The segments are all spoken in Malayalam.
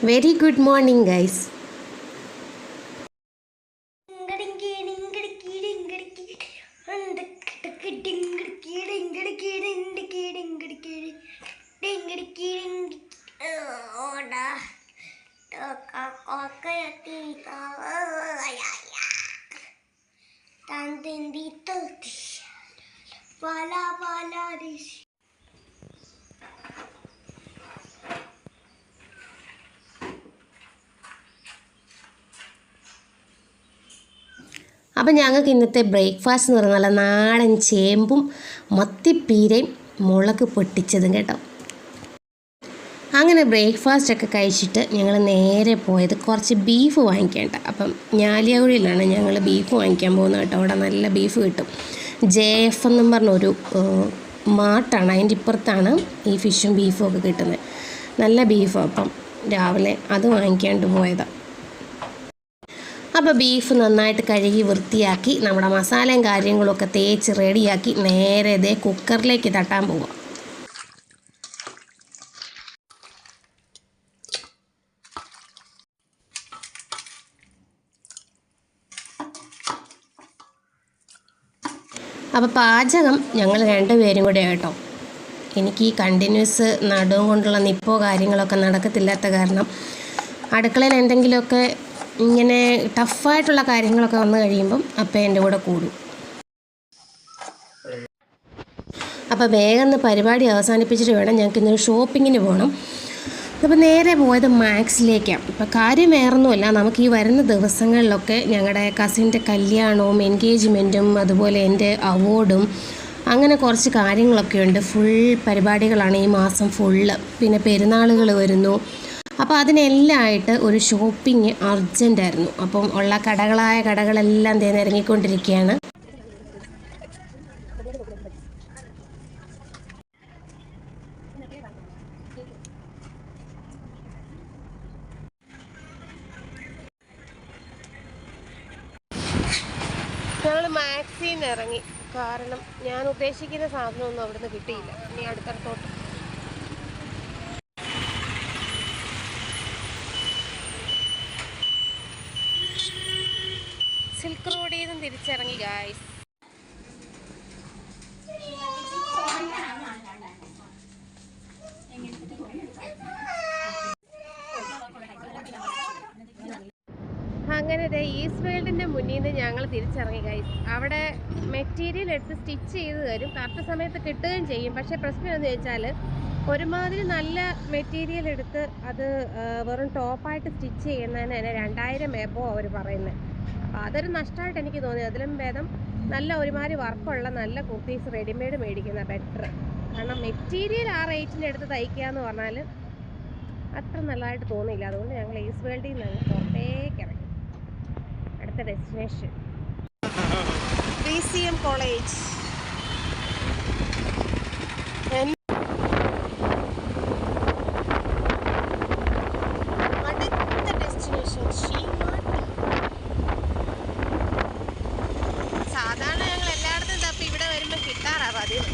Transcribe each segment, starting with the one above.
Very good morning, guys. അപ്പം ഞങ്ങൾക്ക് ഇന്നത്തെ ബ്രേക്ക്ഫാസ്റ്റ് എന്ന് പറഞ്ഞാൽ നാടൻ ചേമ്പും മത്തിപ്പീരയും മുളക് പൊട്ടിച്ചതും കേട്ടോ. അങ്ങനെ ബ്രേക്ക്ഫാസ്റ്റ് ഒക്കെ കഴിച്ചിട്ട് ഞങ്ങൾ നേരെ പോയത് കുറച്ച് ബീഫ് വാങ്ങിക്കേണ്ട അപ്പം ഞാലിയാകുഴിയിലാണ് ഞങ്ങൾ ബീഫ് വാങ്ങിക്കാൻ പോകുന്നത് കേട്ടോ. അവിടെ നല്ല ബീഫ് കിട്ടും. ജെ എഫ് എന്നും പറഞ്ഞൊരു മാട്ടാണ്. അതിന്റെ ഇപ്പുറത്താണ് ഈ ഫിഷും ബീഫും ഒക്കെ കിട്ടുന്നത്. നല്ല ബീഫും അപ്പം രാവിലെ അത് വാങ്ങിക്കാണ്ട് പോയതാണ് അപ്പോൾ ബീഫ് നന്നായിട്ട് കഴുകി വൃത്തിയാക്കി നമ്മുടെ മസാലയും കാര്യങ്ങളൊക്കെ തേച്ച് റെഡിയാക്കി നേരെ ഇതേ കുക്കറിലേക്ക് തട്ടാൻ പോവാം. അപ്പോൾ പാചകം ഞങ്ങൾ രണ്ടുപേരും കൂടെ കേട്ടോ എനിക്ക് ഈ കണ്ടിന്യൂസ് നടുവും കൊണ്ടുള്ള നിപ്പോ കാര്യങ്ങളൊക്കെ നടക്കത്തില്ലാത്ത കാരണം അടുക്കളയിൽ എന്തെങ്കിലുമൊക്കെ ഇങ്ങനെ ടഫായിട്ടുള്ള കാര്യങ്ങളൊക്കെ വന്നു കഴിയുമ്പം അപ്പം എന്റെ കൂടെ കൂടും. അപ്പോൾ വേഗം ഒന്ന് പരിപാടി അവസാനിപ്പിച്ചിട്ട് വേണം ഞങ്ങൾക്ക് ഇന്നൊരു ഷോപ്പിങ്ങിന് പോകണം അപ്പോൾ നേരെ പോയത് മാക്സിലേക്കാണ് ഇപ്പം കാര്യം വേറൊന്നുമല്ല നമുക്ക് ഈ വരുന്ന ദിവസങ്ങളിലൊക്കെ ഞങ്ങളുടെ കസിന്റെ കല്യാണവും എൻഗേജ്മെന്റും അതുപോലെ എന്റെ അവാർഡും അങ്ങനെ കുറച്ച് കാര്യങ്ങളൊക്കെ ഉണ്ട്. ഫുൾ പരിപാടികളാണ് ഈ മാസം ഫുള്ള്. പിന്നെ പെരുന്നാളുകൾ വരുന്നു. അപ്പോൾ അതിനെല്ലാം ആയിട്ട് ഒരു ഷോപ്പിംഗ് അർജന്റായിരുന്നു അപ്പം ഉള്ള കടകളായ കടകളെല്ലാം ദേ ഇറങ്ങിക്കൊണ്ടിരിക്കുകയാണ് മാക്സിന്ന് ഇറങ്ങി കാരണം ഞാൻ ഉദ്ദേശിക്കുന്ന സാധനമൊന്നും അവിടുന്ന് കിട്ടിയില്ല. ഇനി അടുത്തടുത്തോട്ട് സിൽക്ക് റോഡിൽ നിന്നും തിരിച്ചിറങ്ങി ഗായ്സ് അങ്ങനെ ദേ ഈസ്റ്റ് വേൾഡിന്റെ മുന്നിൽ നിന്ന് ഞങ്ങൾ തിരിച്ചിറങ്ങി ഗൈസ് അവിടെ മെറ്റീരിയൽ എടുത്ത് സ്റ്റിച്ച് ചെയ്ത് തരും. കറക്റ്റ് സമയത്ത് കിട്ടുകയും ചെയ്യും. പക്ഷേ പ്രശ്നം എന്ന് ചോദിച്ചാൽ ഒരുമാതിരി നല്ല മെറ്റീരിയൽ എടുത്ത് അത് വെറും ടോപ്പായിട്ട് സ്റ്റിച്ച് ചെയ്യുന്നതിന് തന്നെ രണ്ടായിരം എബോ അവർ പറയുന്നത്. അപ്പോൾ അതൊരു നഷ്ടമായിട്ട് എനിക്ക് തോന്നി. അതിലും ഭേദം നല്ല ഒരുമാതിരി വർക്കുള്ള നല്ല കുർത്തീസ് റെഡിമെയ്ഡ് മേടിക്കുന്ന ബെറ്റർ കാരണം മെറ്റീരിയൽ ആ റേറ്റിന്റെ അടുത്ത് തയ്ക്കുക എന്ന് പറഞ്ഞാൽ അത്ര നല്ലതായിട്ട് തോന്നിയില്ല. അതുകൊണ്ട് ഞങ്ങൾ ഈസ് വേൾഡിൽ നിന്ന് അങ്ങ് പുറത്തേക്ക് ഇറങ്ങി. അടുത്ത destination D C M college അടുത്ത ഡെസ്റ്റിനേഷൻ സാധാരണ ഞങ്ങൾ എല്ലായിടത്തും തപ്പി ഇവിടെ വരുമ്പോൾ കിട്ടാറാ പതിവ്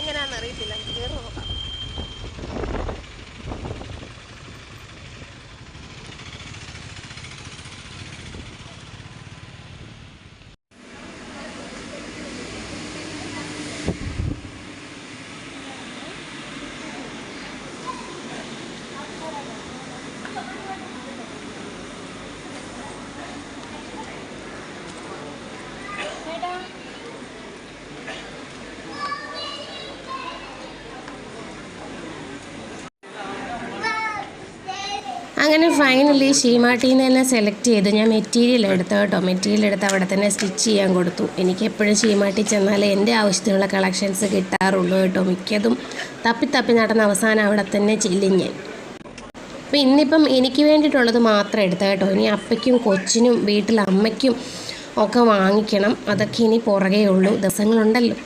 ഇനി അറിയത്തില്ല. അങ്ങനെ ഫൈനലി ഷീമാട്ടീന്ന് തന്നെ സെലക്ട് ചെയ്ത് ഞാൻ മെറ്റീരിയൽ എടുത്തു കേട്ടോ. മെറ്റീരിയൽ എടുത്ത് അവിടെ തന്നെ സ്റ്റിച്ച് ചെയ്യാൻ കൊടുത്തു. എനിക്ക് എപ്പോഴും ഷീമാട്ടി ചെന്നാലേ എന്റെ ആവശ്യത്തിനുള്ള കളക്ഷൻസ് കിട്ടാറുള്ളൂ കേട്ടോ. മിക്കതും തപ്പി തപ്പി നടന്ന അവസാനം അവിടെ തന്നെ ചെല്ലും ഞാൻ. അപ്പോൾ ഇന്നിപ്പം എനിക്ക് വേണ്ടിയിട്ടുള്ളത് മാത്രം എടുത്ത കേട്ടോ. ഇനി അപ്പയ്ക്കും കൊച്ചിനും വീട്ടിൽ അമ്മയ്ക്കും ഒക്കെ വാങ്ങിക്കണം. അതൊക്കെ ഇനി പുറകേ ഉള്ളൂ. ദിവസങ്ങളുണ്ടല്ലോ.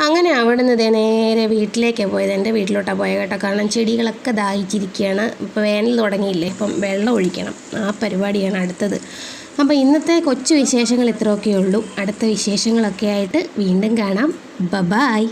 അങ്ങനെ അവിടെ നിന്ന് ദേ നേരെ വീട്ടിലേക്ക് പോയത്. എന്റെ വീട്ടിലോട്ടാണ് പോയത് കേട്ടോ. കാരണം ചെടികളൊക്കെ ദാഹിച്ചിരിക്കുകയാണ് ഇപ്പോൾ വേനൽ തുടങ്ങിയില്ലേ ഇപ്പം വെള്ളം ഒഴിക്കണം. ആ പരിപാടിയാണ് അടുത്തത്. അപ്പോൾ ഇന്നത്തെ കൊച്ചു വിശേഷങ്ങൾ ഇത്രയൊക്കെ ഉള്ളൂ. അടുത്ത വിശേഷങ്ങളൊക്കെ ആയിട്ട് വീണ്ടും കാണാം. ബ ബായ്